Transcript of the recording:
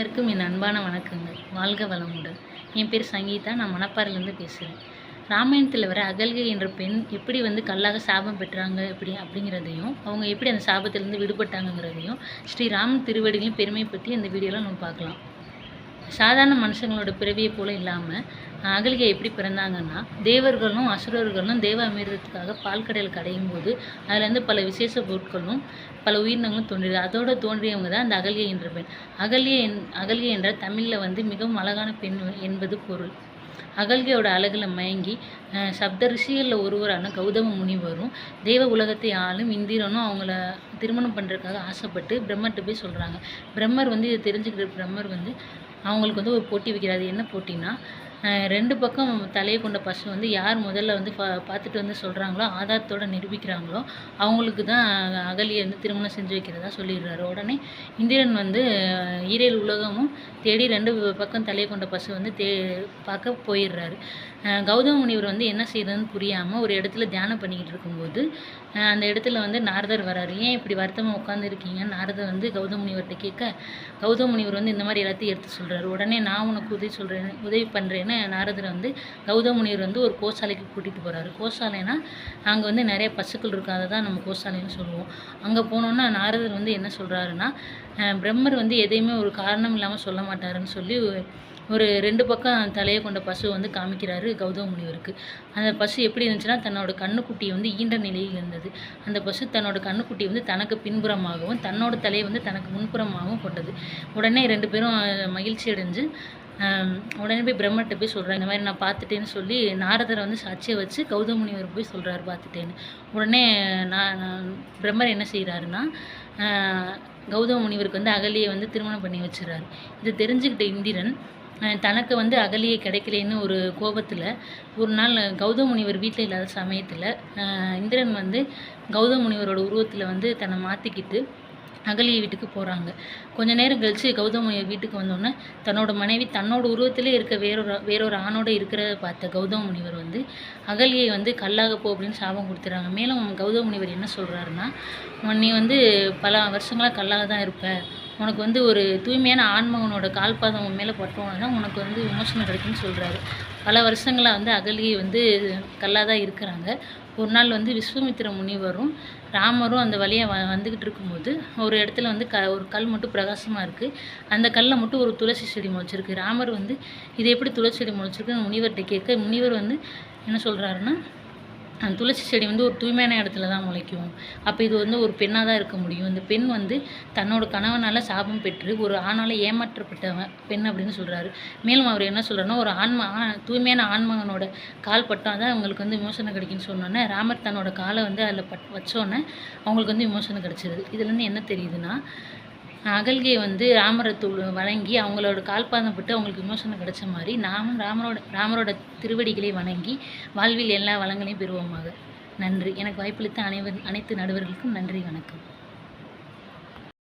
அனைவருக்கும் என் அன்பான வணக்கங்கள். வாழ்க வளமுடன். என் பேர் சங்கீதா. நான் மணப்பாறையிலேருந்து பேசுகிறேன் ராமாயணத்தில் வர அகல்கை என்ற பெண் எப்படி வந்து கல்லாக சாபம் பெற்றாங்க எப்படி அப்படிங்கிறதையும் அவங்க எப்படி அந்த சாபத்திலேருந்து விடுபட்டாங்கங்கிறதையும் ஸ்ரீராமன் திருவடிகளையும் பெருமை பற்றி இந்த வீடியோவில் நம்ம பார்க்கலாம். சாதாரண மனுஷங்களோட பிறவியை போல இல்லாமல் அகலிகை எப்படி பிறந்தாங்கன்னா தேவர்களும் அசுரர்களும் தேவ அமிர்தத்துக்காக பால் கடையில் கடையும் போது அதுலேருந்து பல விசேஷ பொருட்களும் பல உயிரினங்களும் தோன்றியது. அதோட தோன்றியவங்க தான் அந்த அகலிகை என்ற பெண். அகல்கை என் அகலிகை என்ற தமிழில் வந்து மிகவும் அழகான பெண் என்பது பொருள். அகல்கையோட அழகில் மயங்கி சப்த ரிஷிகளில் ஒருவரான கௌதம முனிவரும் தேவ உலகத்தை ஆளும் இந்திரனும் அவங்கள திருமணம் பண்ணுறதுக்காக ஆசைப்பட்டு பிரம்மர்கிட்ட போய் சொல்கிறாங்க பிரம்மர் வந்து இதை தெரிஞ்சுக்கிற பிரம்மர் வந்து அவங்களுக்கு வந்து ஒரு போட்டி வைக்கிறாரு. என்ன போட்டின்னா ரெண்டு பக்கம் தலையை கொண்ட பசு வந்து யார் முதல்ல வந்து பா பார்த்துட்டு வந்து சொல்கிறாங்களோ ஆதாரத்தோட நிரூபிக்கிறாங்களோ அவங்களுக்கு தான் அகலியை வந்து திருமணம் செஞ்சு வைக்கிறதா சொல்லிடுறாரு. உடனே இந்திரன் வந்து ஈரேல் உலகமும் தேடி ரெண்டு பக்கம் தலையை கொண்ட பசு வந்து தே பார்க்க போயிடுறாரு. கௌதம முனிவர் வந்து என்ன செய்யறதுன்னு புரியாமல் ஒரு இடத்துல தியானம் பண்ணிக்கிட்டு இருக்கும்போது அந்த இடத்துல வந்து நாரதர் வராரு. ஏன் இப்படி வருத்தமாக உட்காந்துருக்கீங்க நாரதர் வந்து கௌதம முனிவர்கிட்ட கேட்க கௌதம முனிவர் வந்து இந்த மாதிரி எல்லாத்தையும் எடுத்து சொல்கிறாரு உடனே நான் உனக்கு உதவி சொல்கிறேன் உதவி பண்ணுறேன்னு நாரதர் வந்து கௌதம முனிவர் வந்து ஒரு கோசாலைக்கு கூட்டிகிட்டு போகிறாரு கோசாலைனா அங்கே வந்து நிறைய பசுக்கள் இருக்கும் அதை தான் நம்ம கோசாலைன்னு சொல்லுவோம். அங்கே போனோன்னா நாரதர் வந்து என்ன சொல்கிறாருன்னா பிரம்மர் வந்து எதையுமே ஒரு காரணம் இல்லாமல் சொல்ல மாட்டாருன்னு சொல்லி ஒரு ரெண்டு பக்கம் தலையை கொண்ட பசு வந்து காமிக்கிறாரு. கௌதம முனிவருக்கு அந்த பசு எப்படி இருந்துச்சுன்னா தன்னோட கண்ணுக்குட்டியை வந்து ஈண்ட நிலையில் இருந்தது. அந்த பசு தன்னோட கண்ணுக்குட்டியை வந்து தனக்கு பின்புறமாகவும் தன்னோட தலையை வந்து தனக்கு முன்புறமாகவும் கொண்டது. உடனே ரெண்டு பேரும் மகிழ்ச்சி அடைஞ்சு உடனே போய் பிரம்மட்ட போய் சொல்கிறேன் இந்த மாதிரி நான் பார்த்துட்டேன்னு சொல்லி நாரதரை வந்து சாட்சியை வச்சு கௌதம முனிவர் போய் சொல்கிறாரு பார்த்துட்டேன்னு. உடனே நான் பிரம்மர் என்ன செய்கிறாருன்னா கௌதம முனிவருக்கு வந்து அகலியை வந்து திருமணம் பண்ணி வச்சுறாரு இதை தெரிஞ்சுக்கிட்ட இந்திரன் தனக்கு வந்து அகலியை கிடைக்கலேன்னு ஒரு கோபத்தில் ஒரு நாள் கௌதம முனிவர் வீட்டில் இல்லாத சமயத்தில் இந்திரன் வந்து கௌதம முனிவரோட உருவத்தில் வந்து தன்னை மாற்றிக்கிட்டு அகலிய வீட்டுக்கு போகிறாங்க கொஞ்ச நேரம் கழித்து கௌதம முனிவர் வீட்டுக்கு வந்தோடனே தன்னோட மனைவி தன்னோட உருவத்திலே இருக்க வேறொரு வேறொரு ஆணோட இருக்கிறத பார்த்த கௌதம முனிவர் வந்து அகலியை வந்து கல்லாக போ அப்படின்னு சாபம் கொடுத்துறாங்க. மேலும் கௌதம முனிவர் என்ன சொல்கிறாருன்னா நீ வந்து பல வருஷங்களாக கல்லாக தான் இருப்ப. உனக்கு வந்து ஒரு தூய்மையான ஆன்மகனோட கால்பாதம் உன் மேலே பட்டோன்னா தான் உனக்கு வந்து விமோசனம் கிடைக்கும்னு சொல்கிறாரு பல வருஷங்களாக வந்து அகலியை வந்து கல்லாக தான் இருக்கிறாங்க. ஒரு நாள் வந்து விஸ்வமித்திர முனிவரும் ராமரும் அந்த வழியாக வ வந்துக்கிட்டு இருக்கும்போது ஒரு இடத்துல வந்து க ஒரு கல் மட்டும் பிரகாசமாக இருக்குது அந்த கல்லில் மட்டும் ஒரு துளசி செடி முளைச்சிருக்கு. ராமர் வந்து இது எப்படி துளசி செடி முளைச்சிருக்குன்னு முனிவர்கிட்ட கேட்க முனிவர் வந்து என்ன சொல்கிறாருன்னா அந்த துளசி செடி வந்து ஒரு தூய்மையான இடத்துல தான் முளைக்கும். அப்போ இது வந்து ஒரு பெண்ணாக தான் இருக்க முடியும். இந்த பெண் வந்து தன்னோட கணவனால் சாபம் பெற்று ஒரு ஆணால் ஏமாற்றப்பட்டவன் பெண் அப்படின்னு சொல்கிறாரு மேலும் அவர் என்ன சொல்கிறாருன்னா ஒரு ஆன்மா ஆ- தூய்மையான ஆன்மகனோட கால் பட்டால் தான் அவங்களுக்கு வந்து விமோசனம் கிடைக்குன்னு சொன்னோன்னே ராமர் தன்னோட காலை வந்து அதில் பட் வச்சோன்னே அவங்களுக்கு வந்து விமோசனம் கிடச்சிது இதுலேருந்து என்ன தெரியுதுன்னா அகல்கை வந்து ராமரை வணங்கி அவங்களோட கால்பாதம் பட்டு அவங்களுக்கு விமோசனம் கிடைச்ச மாதிரி நாமும் ராமரோட ராமரோட திருவடிகளை வணங்கி வாழ்வில் எல்லா வளங்களையும் பெறுவோமாக. நன்றி. எனக்கு வாய்ப்பளித்த அனைவர் அனைத்து நடுவர்களுக்கும் நன்றி வணக்கம்.